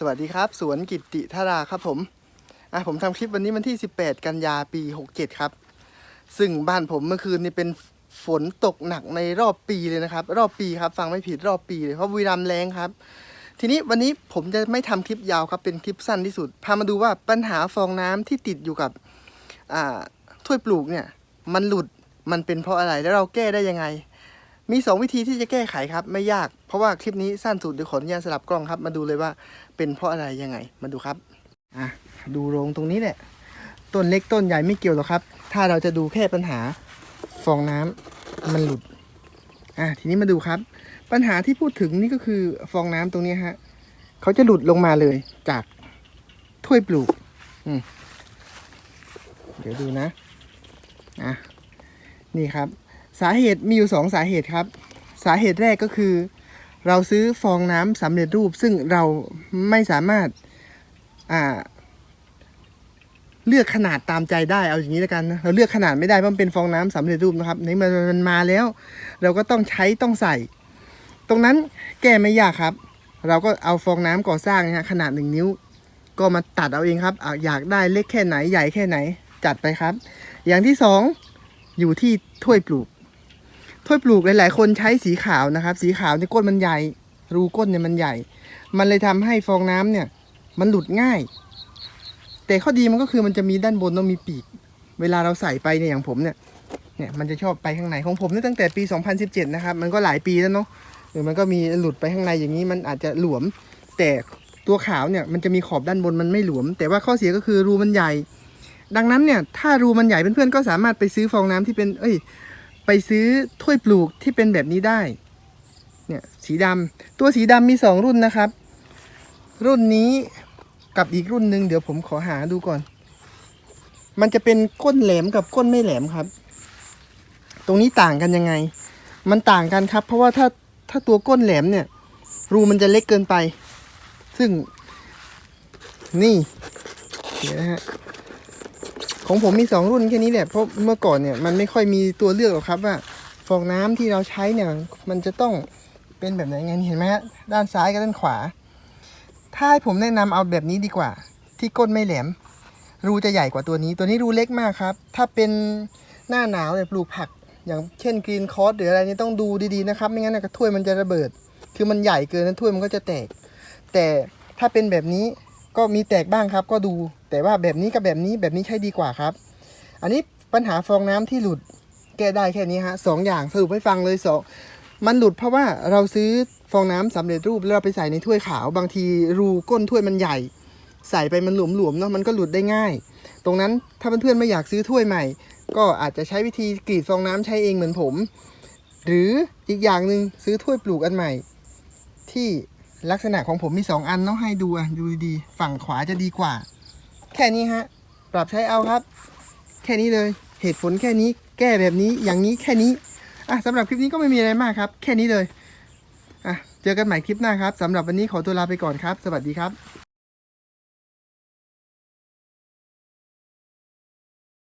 สวัสดีครับ สวนกิติธาราครับผมอะผมทำคลิปวันนี้วันที่ 18 กันยาปี 67 ครับ ซึ่งบ้านผมเมื่อคืนนี้เป็นฝนตกหนักในรอบปีเลยนะครับ รอบปีครับ ฟังไม่ผิดรอบปีเลยเพราะบุรีรัมแรงครับ ทีนี้วันนี้ผมจะไม่ทำคลิปยาวครับเป็นคลิปสั้นที่สุด พามาดูว่าปัญหาฟองน้ำที่ติดอยู่กับอ่าถ้วยปลูกเนี่ย มันหลุดมันเป็นเพราะอะไรแล้วเราแก้ได้ยังไง มีสองวิธีที่จะแก้ไขครับ ไม่ยากเพราะว่าคลิปนี้สั้นสุดเดี๋ยวขออนุญาตสลับกล้องครับ มาดูเลยว่าเป็นเพราะอะไรยังไงมาดูครับอะดูโรงตรงนี้แหละต้นเล็กต้นใหญ่ไม่เกี่ยวหรอกครับ ถ้าเราจะดูแค่ปัญหาฟองน้ำมันหลุดอะทีนี้มาดูครับ ปัญหาที่พูดถึงนี่ก็คือฟองน้ำตรงนี้ฮะเขาจะหลุดลงมาเลยจากถ้วยปลูกอืมเดี๋ยวดูนะอะนี่ครับ สาเหตุมีอยู่สองสาเหตุครับ สาเหตุแรกก็คือ เราซื้อฟองน้ำสำเร็จรูป ซึ่งเราไม่สามารถอ่าเลือกขนาดตามใจได้เอาอย่างนี้แล้วกันนะเราเลือกขนาดไม่ได้เพราะมันเป็นฟองน้ำสำเร็จรูปนะครับนี่มันมันมาแล้ว เราก็ต้องใช้ต้องใส่ ตรงนั้นแก้ไม่ยากครับ เราก็เอาฟองน้ำก่อสร้างนะฮะขนาดหนึ่งนิ้ว ก็มาตัดเอาเองครับออยากได้เล็กแค่ไหนใหญ่แค่ไหนจัดไปครับ อย่างที่สองอยู่ที่ถ้วยปลูก ถ้วยปลูกหลาย ๆ คนใช้สีขาวนะครับ สีขาวในยก้นมันใหญ่ รูก้นเนี่ยมันใหญ่ มันเลยทำให้ฟองน้ำเนี่ย มันหลุดง่าย แต่ข้อดีมันก็คือมันจะมีด้านบนต้องมีปีก เวลาเราใส่ไปเนี่ยอย่างผมเนี่ยเนี่ยมันจะชอบไปข้างในของผมเนี่ยตั้งแต่ปี 2017 นะครับ มันก็หลายปีแล้วเนาะเออมันก็มีหลุดไปข้างในอย่างนี้มันอาจจะหลวม แต่ตัวขาวเนี่ยมันจะมีขอบด้านบนมันไม่หลวม แต่ว่าข้อเสียก็คือรูมันใหญ่ ดังนั้นเนี่ยถ้ารูมันใหญ่เพื่อนๆก็สามารถไปซื้อฟองน้ำที่เป็น เอ้ย ไปซื้อถ้วยปลูกที่เป็นแบบนี้ได้ เนี่ยสีดำตัวสีดำมีสองรุ่นนะครับ รุ่นนี้กับอีกรุ่นหนึ่งเดี๋ยวผมขอหาดูก่อน มันจะเป็นก้นแหลมกับก้นไม่แหลมครับ ตรงนี้ต่างกันยังไง มันต่างกันครับ เพราะว่าถ้าถ้าตัวก้นแหลมเนี่ย รูมันจะเล็กเกินไป ซึ่งนี่เดี๋ยวนะฮะ ของผมมีสองรุ่นแค่นี้แหละเพราะเมื่อก่อนเนี่ยมันไม่ค่อยมีตัวเลือกหรอกครับว่าฟองน้ำที่เราใช้เนี่ยมันจะต้องเป็นแบบไหนไงเห็นไหมฮะด้านซ้ายกับด้านขวา ถ้าให้ผมแนะนำเอาแบบนี้ดีกว่า ที่ก้นไม่แหลม รูจะใหญ่กว่าตัวนี้ ตัวนี้รูเล็กมากครับ ถ้าเป็นหน้าหนาวเนี่ยปลูกผัก อย่างเช่นกรีนคอร์สหรืออะไรนี่ต้องดูดีๆนะครับ ไม่งั้นกระถ้วยมันจะระเบิด คือมันใหญ่เกินนะถ้วยมันก็จะแตก แต่ถ้าเป็นแบบนี้ ก็มีแตกบ้างครับก็ดู แต่ว่าแบบนี้กับแบบนี้แบบนี้ใช้ดีกว่าครับ อันนี้ปัญหาฟองน้ำที่หลุดแก้ได้แค่นี้ฮะสองอย่างสรุปให้ฟังเลยสองมันหลุดเพราะว่าเราซื้อฟองน้ำสำเร็จรูปแล้วเราไปใส่ในถ้วยขาวบางทีรูก้นถ้วยมันใหญ่ ใส่ไปมันหลวมๆเนาะมันก็หลุดได้ง่าย ตรงนั้นถ้าเพื่อนๆไม่อยากซื้อถ้วยใหม่ ก็อาจจะใช้วิธีกรีดฟองน้ำใช้เองเหมือนผม หรืออีกอย่างหนึ่งซื้อถ้วยปลูกอันใหม่ ที่ ลักษณะของผมมีสองอันเนาะให้ดูอะดูดีๆฝั่งขวาจะดีกว่า แค่นี้ฮะ ปรับใช้เอาครับ แค่นี้เลยเหตุผลแค่นี้แก้แบบนี้อย่างนี้แค่นี้อะสำหรับคลิปนี้ก็ไม่มีอะไรมากครับ แค่นี้เลยอะเจอกันใหม่คลิปหน้าครับสำหรับวันนี้ขอตัวลาไปก่อนครับ สวัสดีครับ